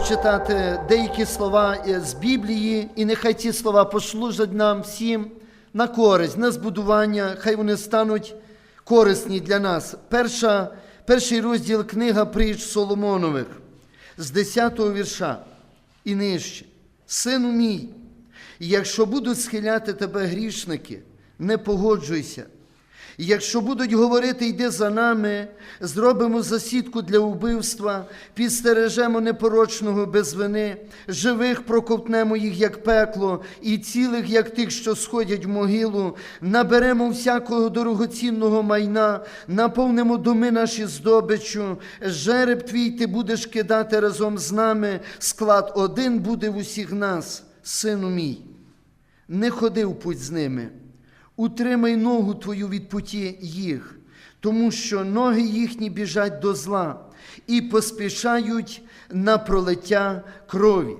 прочитати деякі слова з Біблії, і нехай ці слова послужать нам всім на користь, на збудування, хай вони стануть корисні для нас. Перша, перший розділ книга притч Соломонових з 10-го вірша і нижче. Сину мій, якщо будуть схиляти тебе грішники, не погоджуйся. І Якщо будуть говорити, йди за нами, зробимо засідку для вбивства, підстережемо непорочного без вини, живих проковтнемо їх, як пекло, і цілих, як тих, що сходять в могилу, наберемо всякого дорогоцінного майна, наповнимо доми наші здобичу, жереб твій ти будеш кидати разом з нами, склад один буде в усіх нас, сину мій. Не ходи в путь з ними. Утримай ногу твою від путі їх, тому що ноги їхні біжать до зла і поспішають на пролиття крові.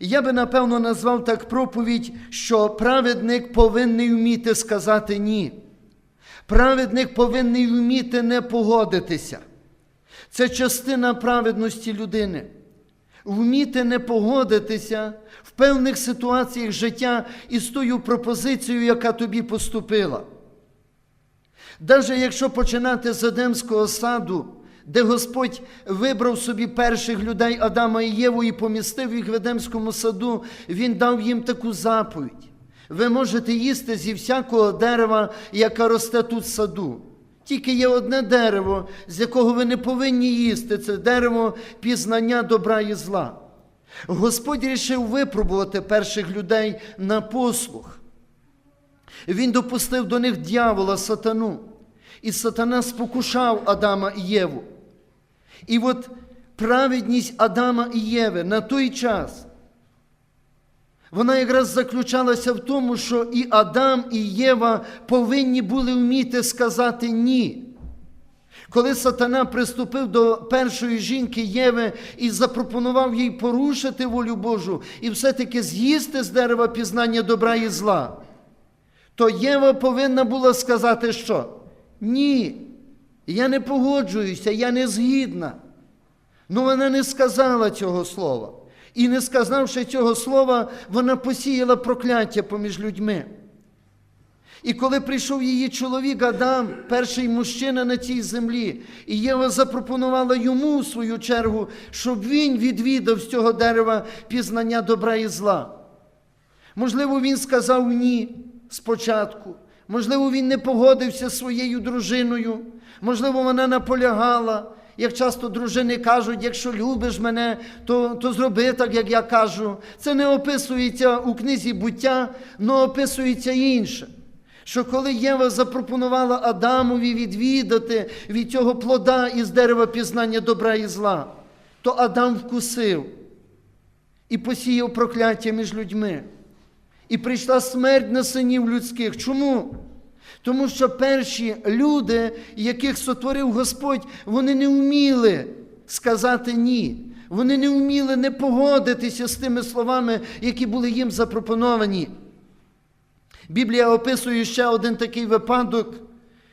Я би напевно назвав так проповідь, що праведник повинен вміти сказати ні. Праведник повинен вміти не погодитися. Це частина праведності людини. Вміти не погодитися в певних ситуаціях життя із тою пропозицією, яка тобі поступила. Навіть якщо починати з Едемського саду, де Господь вибрав собі перших людей Адама і Єву і помістив їх в Едемському саду, Він дав їм таку заповідь. Ви можете їсти зі всякого дерева, яке росте тут в саду. Тільки є одне дерево, з якого ви не повинні їсти, це дерево пізнання добра і зла. Господь рішив випробувати перших людей на послух. Він допустив до них дьявола, сатану. І сатана спокушав Адама і Єву. І от праведність Адама і Єви на той час, вона якраз заключалася в тому, що і Адам, і Єва повинні були вміти сказати ні. Коли сатана приступив до першої жінки Єви і запропонував їй порушити волю Божу і все-таки з'їсти з дерева пізнання добра і зла, то Єва повинна була сказати, що ні, я не погоджуюся, я не згідна. Ну вона не сказала цього слова. І не сказавши цього слова, вона посіяла прокляття поміж людьми. І коли прийшов її чоловік Адам, перший мужчина на цій землі, і Єва запропонувала йому в свою чергу, щоб він відвідав з цього дерева пізнання добра і зла. Можливо, він сказав ні спочатку. Можливо, він не погодився зі своєю дружиною. Можливо, вона наполягала. Як часто дружини кажуть, якщо любиш мене, то, то зроби так, як я кажу. Це не описується у книзі буття, але описується інше. Що коли Єва запропонувала Адамові відвідати від цього плода із дерева пізнання добра і зла, то Адам вкусив і посіяв прокляття між людьми. І прийшла смерть на синів людських. Чому? Тому що перші люди, яких сотворив Господь, вони не вміли сказати ні. Вони не вміли не погодитися з тими словами, які були їм запропоновані. Біблія описує ще один такий випадок,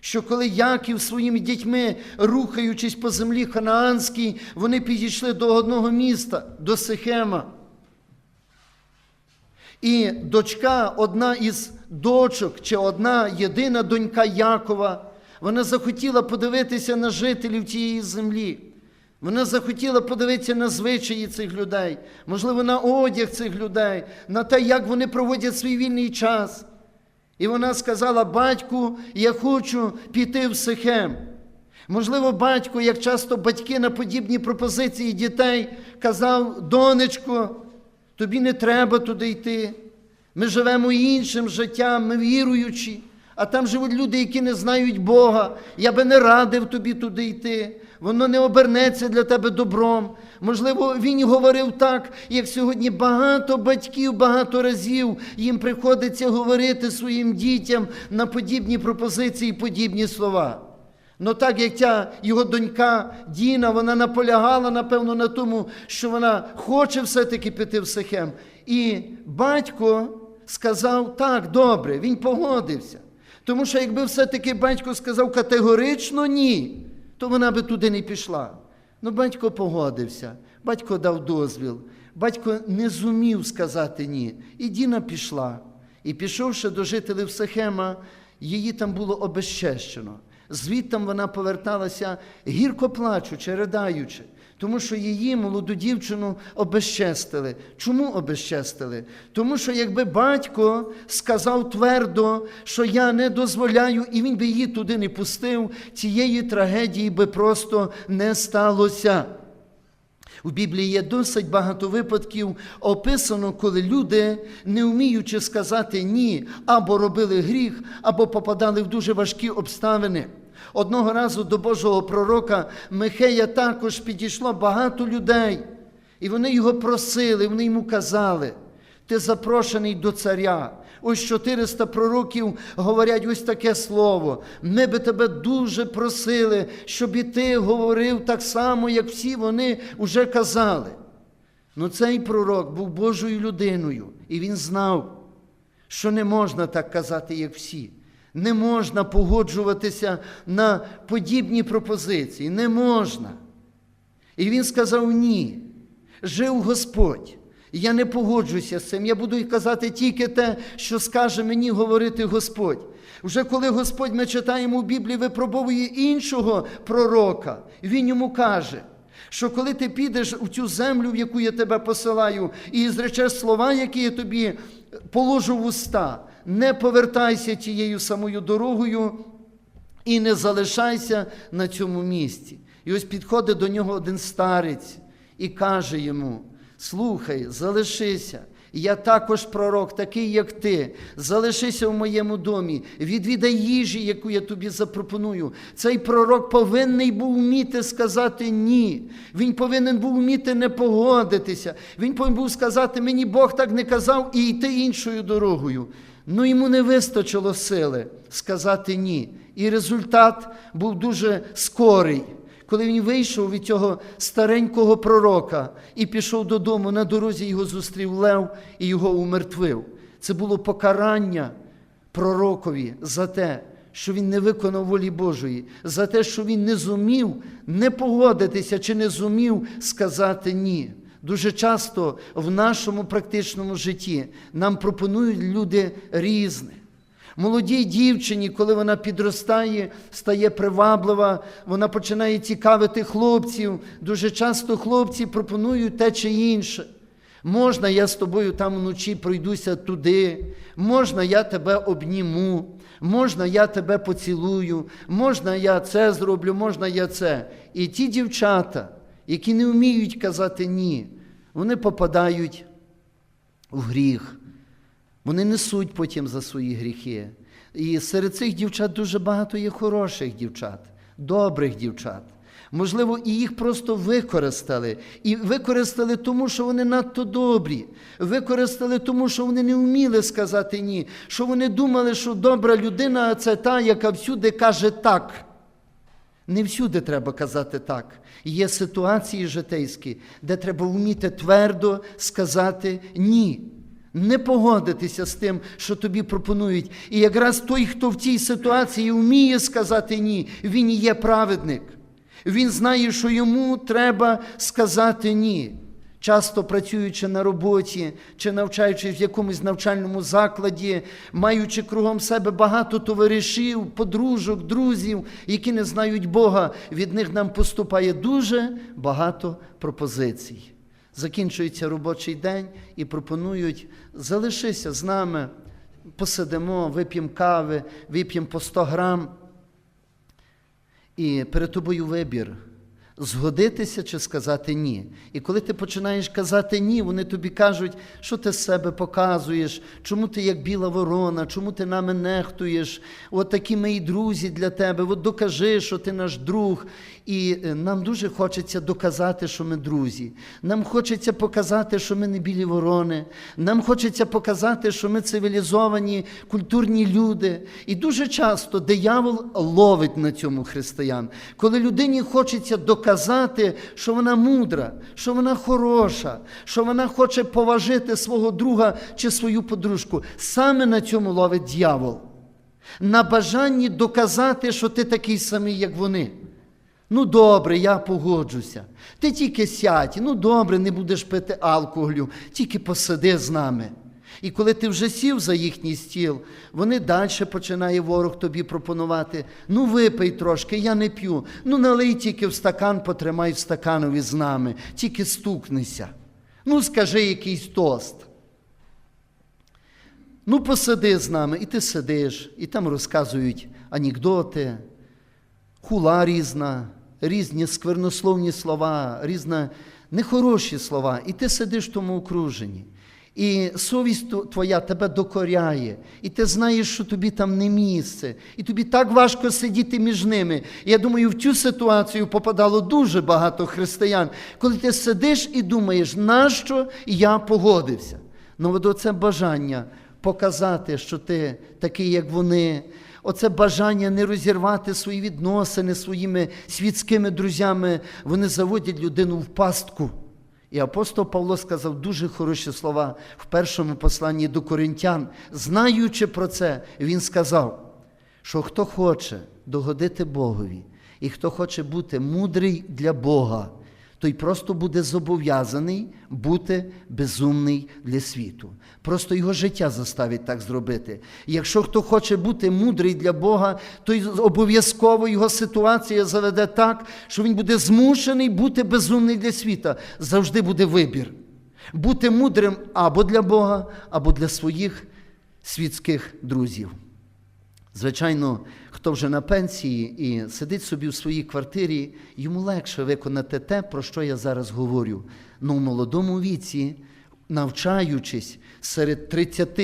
що коли Яків своїми дітьми, рухаючись по землі ханаанській, вони підійшли до одного міста, до Сихема. І дочка, одна із дочок, чи одна єдина донька Якова, вона захотіла подивитися на жителів цієї землі. Вона захотіла подивитися на звичаї цих людей, можливо, на одяг цих людей, на те, як вони проводять свій вільний час. І вона сказала: батьку, я хочу піти в Сихем. Можливо, батько, як часто батьки на подібні пропозиції дітей, казав, донечко, тобі не треба туди йти. Ми живемо іншим життям, ми віруючі, а там живуть люди, які не знають Бога. Я би не радив тобі туди йти. Воно не обернеться для тебе добром. Можливо, він говорив так, як сьогодні багато батьків, багато разів їм приходиться говорити своїм дітям на подібні пропозиції, подібні слова. Ну так як ця його донька Діна, вона наполягала, напевно, на тому, що вона хоче все-таки піти в Сихем. І батько сказав, так, добре, він погодився. Тому що якби все-таки батько сказав категорично ні, то вона би туди не пішла. Ну, батько погодився. Батько дав дозвіл. Батько не зумів сказати ні. І Діна пішла. І пішовши до жителів Сехема, її там було обезчещено. Звідтам вона поверталася гірко плачучи, ридаючи, тому що її молоду дівчину обезчестили. Чому обезчестили? Тому що якби батько сказав твердо, що я не дозволяю, і він би її туди не пустив, цієї трагедії би просто не сталося. У Біблії є досить багато випадків описано, коли люди, не вміючи сказати ні, або робили гріх, або попадали в дуже важкі обставини. Одного разу до Божого пророка Михея також підійшло багато людей, і вони його просили, вони йому казали: ти запрошений до царя. Ось 400 пророків говорять ось таке слово. Ми би тебе дуже просили, щоб і ти говорив так само, як всі вони вже казали. Ну цей пророк був Божою людиною, і він знав, що не можна так казати, як всі. Не можна погоджуватися на подібні пропозиції. Не можна. І він сказав ні. Жив Господь. Я не погоджуся з цим. Я буду казати тільки те, що скаже мені говорити Господь. Вже коли Господь ми читаємо у Біблії, випробовує іншого пророка, він йому каже, що коли ти підеш у цю землю, в яку я тебе посилаю, і зречеш слова, які я тобі положу в уста, не повертайся тією самою дорогою і не залишайся на цьому місці. І ось підходить до нього один старець і каже йому: Слухай, залишися. Я також пророк, такий, як ти. Залишися в моєму домі, відвідай їжі, яку я тобі запропоную. Цей пророк повинен був вміти сказати ні. Він повинен був вміти не погодитися. Він повинен був сказати, мені Бог так не казав і йти іншою дорогою. Ну йому не вистачило сили сказати ні. І результат був дуже скорий. Коли він вийшов від цього старенького пророка і пішов додому, на дорозі його зустрів Лев і його умертвив. Це було покарання пророкові за те, що він не виконав волі Божої, за те, що він не зумів не погодитися чи не зумів сказати ні. Дуже часто в нашому практичному житті нам пропонують люди різне. Молодій дівчині, коли вона підростає, стає приваблива, вона починає цікавити хлопців. Дуже часто хлопці пропонують те чи інше. Можна, я з тобою там вночі пройдуся туди, можна, я тебе обніму, можна, я тебе поцілую, можна, я це зроблю, можна я це. І ті дівчата, які не вміють казати ні, вони попадають в гріх. Вони несуть потім за свої гріхи. І серед цих дівчат дуже багато є хороших дівчат, добрих дівчат. Можливо, і їх просто використали. І використали тому, що вони надто добрі. Використали тому, що вони не вміли сказати ні. Що вони думали, що добра людина це та, яка всюди каже так. Не всюди треба казати так. Є ситуації житейські, де треба вміти твердо сказати ні. Не погодитися з тим, що тобі пропонують. І якраз той, хто в цій ситуації вміє сказати ні, він є праведник. Він знає, що йому треба сказати ні. Часто працюючи на роботі чи навчаючись в якомусь навчальному закладі, маючи кругом себе багато товаришів, подружок, друзів, які не знають Бога, від них нам поступає дуже багато пропозицій. Закінчується робочий день і пропонують залишися з нами, посидимо, вип'ємо кави, вип'ємо по 100 грам. І перед тобою вибір. Згодитися чи сказати ні. І коли ти починаєш казати ні, вони тобі кажуть, що ти з себе показуєш, чому ти як біла ворона, чому ти нами нехтуєш, от такі і друзі для тебе, от докажи, що ти наш друг. І е, нам дуже хочеться доказати, що ми друзі. Нам хочеться показати, що ми не білі ворони. Нам хочеться показати, що ми цивілізовані, культурні люди. І дуже часто диявол ловить на цьому християн. Коли людині хочеться доказати, що вона мудра, що вона хороша, що вона хоче поважити свого друга чи свою подружку. Саме на цьому ловить дьявол. На бажанні доказати, що ти такий самий, як вони. Ну, добре, я погоджуся. Ти тільки сядь, ну добре, не будеш пити алкоголю, тільки посиди з нами. І коли ти вже сів за їхній стіл, вони далі починає ворог тобі пропонувати: ну випий трошки, я не п'ю. Ну налий тільки в стакан, потримай в стаканові з нами, тільки стукнися. Ну, скажи якийсь тост. Ну, посиди з нами, і ти сидиш, і там розказують анекдоти, хула різна, різні сквернословні слова, різні нехороші слова, і ти сидиш в тому окруженні. І совість твоя тебе докоряє, і ти знаєш, що тобі там не місце, і тобі так важко сидіти між ними. І я думаю, в цю ситуацію попадало дуже багато християн, коли ти сидиш і думаєш, нащо я погодився. Ну, от оце бажання показати, що ти такий, як вони, оце бажання не розірвати свої відносини своїми світськими друзями, вони заводять людину в пастку. І апостол Павло сказав дуже хороші слова в першому посланні до коринтян. Знаючи про це, він сказав, що хто хоче догодити Богові, і хто хоче бути мудрий для Бога, той просто буде зобов'язаний бути безумний для світу. Просто його життя заставить так зробити. Якщо хто хоче бути мудрий для Бога, то обов'язково його ситуація заведе так, що він буде змушений бути безумний для світа. Завжди буде вибір. Бути мудрим або для Бога, або для своїх світських друзів. Звичайно, хто вже на пенсії і сидить собі в своїй квартирі, йому легше виконати те, про що я зараз говорю. Ну, в молодому віці, навчаючись серед 30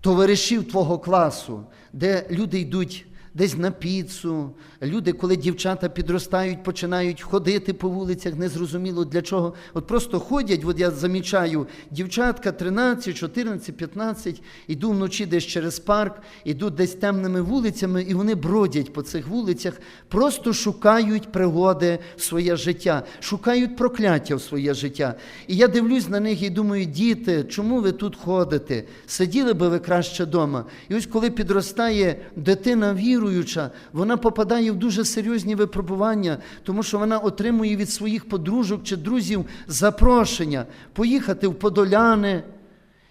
товаришів твого класу, де люди йдуть десь на піцу, люди, коли дівчата підростають, починають ходити по вулицях, незрозуміло для чого. От просто ходять, от я замічаю, дівчатка 13, 14, 15, йду вночі десь через парк, йдуть десь темними вулицями, і вони бродять по цих вулицях, просто шукають пригоди в своє життя, шукають прокляття в своє життя. І я дивлюсь на них і думаю, діти, чому ви тут ходите? Сиділи би ви краще вдома. І ось коли підростає дитина віруюча, вона попадає в дуже серйозні випробування, тому що вона отримує від своїх подружок чи друзів запрошення поїхати в Подоляни,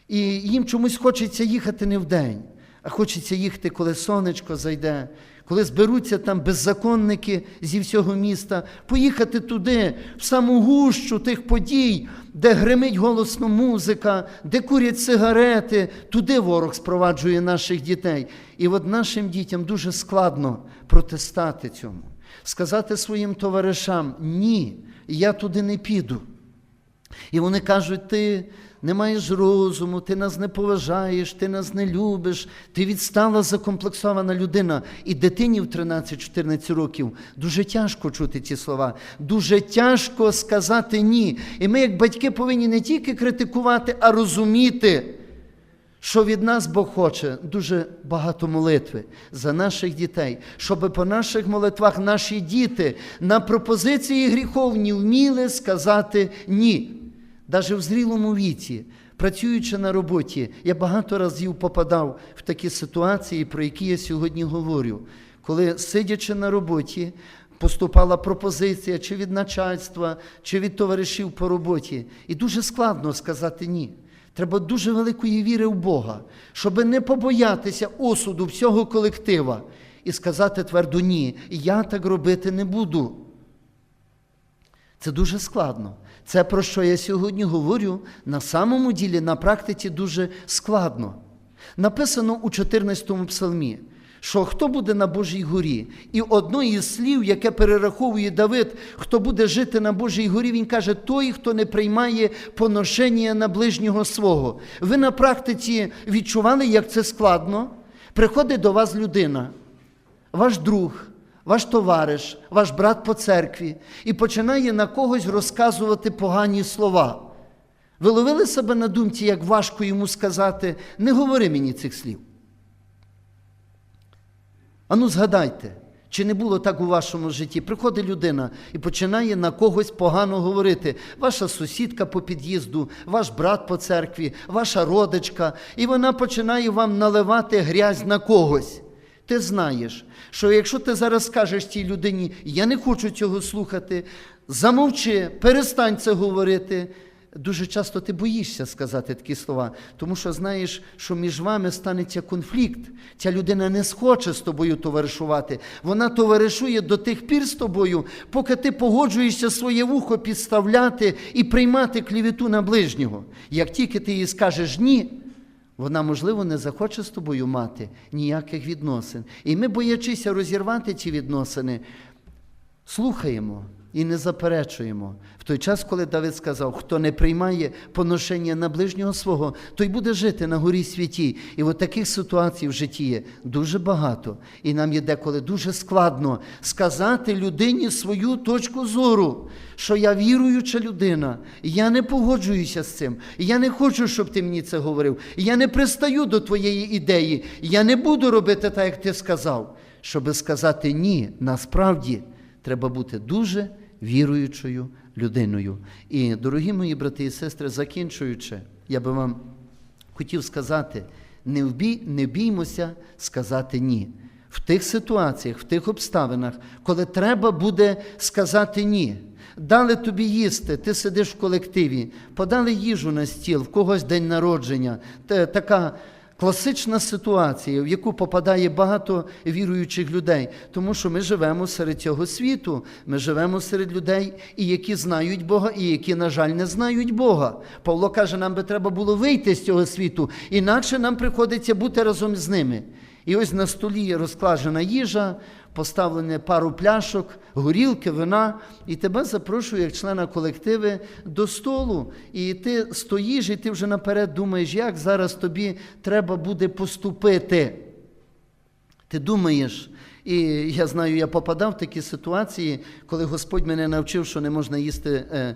і їм чомусь хочеться їхати не вдень, а хочеться їхати, коли сонечко зайде, коли зберуться там беззаконники зі всього міста, поїхати туди, в саму гущу тих подій, де гримить голосно музика, де курять сигарети, туди ворог спроваджує наших дітей. І от нашим дітям дуже складно протистати цьому, сказати своїм товаришам: ні, я туди не піду. І вони кажуть, ти не маєш розуму, ти нас не поважаєш, ти нас не любиш, ти відстала закомплексована людина. І дитині в 13-14 років дуже тяжко чути ці слова, дуже тяжко сказати ні. І ми, як батьки, повинні не тільки критикувати, а розуміти. Що від нас Бог хоче дуже багато молитви за наших дітей, щоб по наших молитвах наші діти на пропозиції гріховні вміли сказати ні. Навіть в зрілому віці, працюючи на роботі, я багато разів попадав в такі ситуації, про які я сьогодні говорю. Коли, сидячи на роботі, поступала пропозиція чи від начальства, чи від товаришів по роботі, і дуже складно сказати ні. Треба дуже великої віри в Бога, щоб не побоятися осуду всього колектива і сказати твердо ні, я так робити не буду. Це дуже складно. Це про що я сьогодні говорю, на самому ділі, на практиці дуже складно. Написано у 14 псалмі, що хто буде на Божій горі, і одно із слів, яке перераховує Давид, хто буде жити на Божій горі, він каже, той, хто не приймає поношення на ближнього свого. Ви на практиці відчували, як це складно? Приходить до вас людина, ваш друг, ваш товариш, ваш брат по церкві, і починає на когось розказувати погані слова. Ви ловили себе на думці, як важко йому сказати, не говори мені цих слів. Ану, згадайте, чи не було так у вашому житті? Приходить людина і починає на когось погано говорити. Ваша сусідка по під'їзду, ваш брат по церкві, ваша родичка, і вона починає вам наливати грязь на когось. Ти знаєш, що якщо ти зараз скажеш цій людині, я не хочу цього слухати, замовчи, перестань це говорити. Дуже часто ти боїшся сказати такі слова, тому що знаєш, що між вами станеться конфлікт. Ця людина не схоче з тобою товаришувати. Вона товаришує до тих пір з тобою, поки ти погоджуєшся своє вухо підставляти і приймати клівіту на ближнього. Як тільки ти їй скажеш ні, вона, можливо, не захоче з тобою мати ніяких відносин. І ми, боячися розірвати ці відносини, слухаємо і не заперечуємо. В той час, коли Давид сказав, хто не приймає поношення на ближнього свого, той буде жити на горі святій. І от таких ситуацій в житті є дуже багато. І нам є деколи дуже складно сказати людині свою точку зору, що я віруюча людина, я не погоджуюся з цим. Я не хочу, щоб ти мені це говорив. Я не пристаю до твоєї ідеї. Я не буду робити так, як ти сказав. Щоби сказати ні, насправді треба бути дуже віруючою людиною. І, дорогі мої брати і сестри, закінчуючи, я би вам хотів сказати: не, вбій, не біймося сказати ні. В тих ситуаціях, в тих обставинах, коли треба буде сказати ні. Дали тобі їсти, ти сидиш в колективі, подали їжу на стіл, в когось день народження. Та- Така класична ситуація, в яку попадає багато віруючих людей, тому що ми живемо серед цього світу. Ми живемо серед людей, і які знають Бога, і які, на жаль, не знають Бога. Павло каже, нам би треба було вийти з цього світу, інакше нам приходиться бути разом з ними. І ось на столі розкладена їжа, поставлене пару пляшок, горілки, вина, і тебе запрошую як члена колективи до столу. І ти стоїш, і ти вже наперед думаєш, як зараз тобі треба буде поступити. Ти думаєш, і я знаю, я попадав в такі ситуації, коли Господь мене навчив, що не можна їсти е,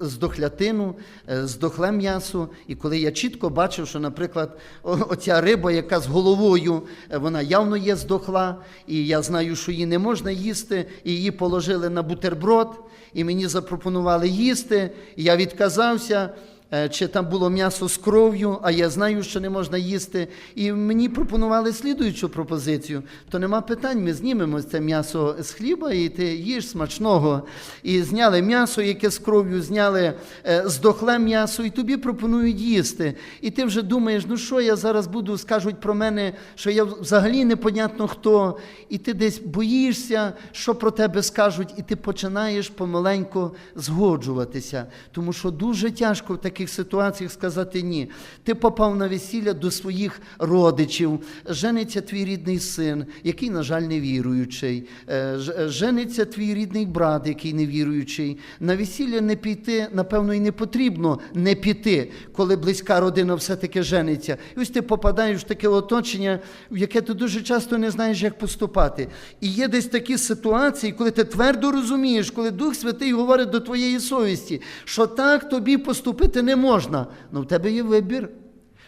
здохлятину, е, здохле м'ясо. І коли я чітко бачив, що, наприклад, оця риба, яка з головою, е, вона явно є здохла, і я знаю, що її не можна їсти, і її положили на бутерброд, і мені запропонували їсти, і я відказався. Е, чи там було м'ясо з кров'ю, а я знаю, що не можна їсти. І мені пропонували слідуючу пропозицію. То нема питань, ми знімемо це м'ясо з хліба, і ти їж смачного. І зняли м'ясо, яке з кров'ю, зняли е, здохле м'ясо, і тобі пропонують їсти. І ти вже думаєш, ну що я зараз буду, скажуть про мене, що я взагалі непонятно хто. І ти десь боїшся, що про тебе скажуть, і ти починаєш помаленько згоджуватися. Тому що дуже тяжко в таких ситуаціях сказати ні. Ти попав на весілля до своїх родичів, жениться твій рідний син, який, на жаль, не віруючий, Е, жениться твій рідний брат, який не віруючий. На весілля не піти, напевно, і не потрібно не піти, коли близька родина все-таки жениться. І ось ти попадаєш в таке оточення, в яке ти дуже часто не знаєш, як поступати. І є десь такі ситуації, коли ти твердо розумієш, коли Дух Святий говорить до твоєї совісті, що так тобі поступити не можна. Ну в тебе є вибір.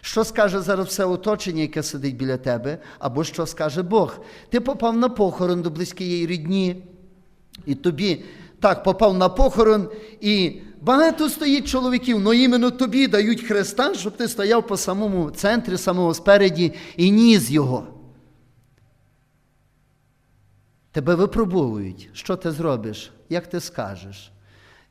Що скаже зараз все оточення, яке сидить біля тебе, або що скаже Бог? Ти попав на похорон до близької рідні, і тобі так попав на похорон, і багато стоїть чоловіків, але іменно тобі дають хреста, щоб ти стояв по самому центрі, самого спереді і ніс його. Тебе випробовують, що ти зробиш, як ти скажеш.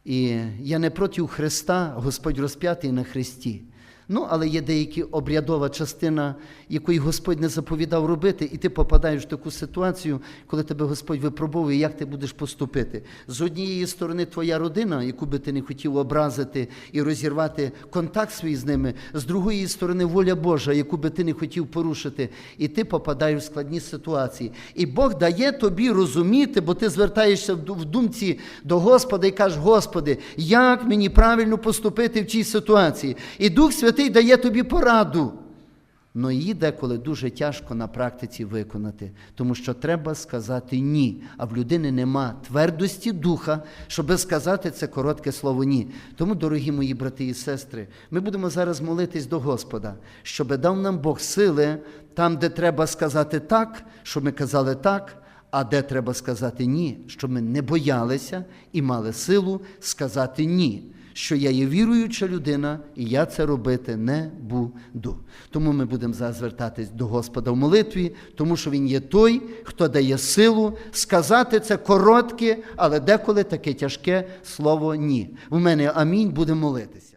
І я не проти Христа, Господь розп'ятий на Христі. Ну, але є деякі обрядова частина, якої Господь не заповідав робити, і ти попадаєш в таку ситуацію, коли тебе Господь випробовує, як ти будеш поступити. З однієї сторони, твоя родина, яку би ти не хотів образити і розірвати контакт свій з ними, з другої сторони, воля Божа, яку би ти не хотів порушити, і ти попадаєш в складні ситуації. І Бог дає тобі розуміти, бо ти звертаєшся в думці до Господа і кажеш, Господи, як мені правильно поступити в цій ситуації? І Дух Святий дає тобі пораду. Но її деколи дуже тяжко на практиці виконати, тому що треба сказати ні. А в людини нема твердості духа, щоб сказати це коротке слово ні. Тому, дорогі мої брати і сестри, ми будемо зараз молитись до Господа, щоб дав нам Бог сили там, де треба сказати так, щоб ми казали так, а де треба сказати ні, щоб ми не боялися і мали силу сказати ні, що я є віруюча людина, і я це робити не буду. Тому ми будемо зараз звертатись до Господа в молитві, тому що Він є той, хто дає силу сказати це коротке, але деколи таке тяжке слово ні. У мене амінь, будемо молитися.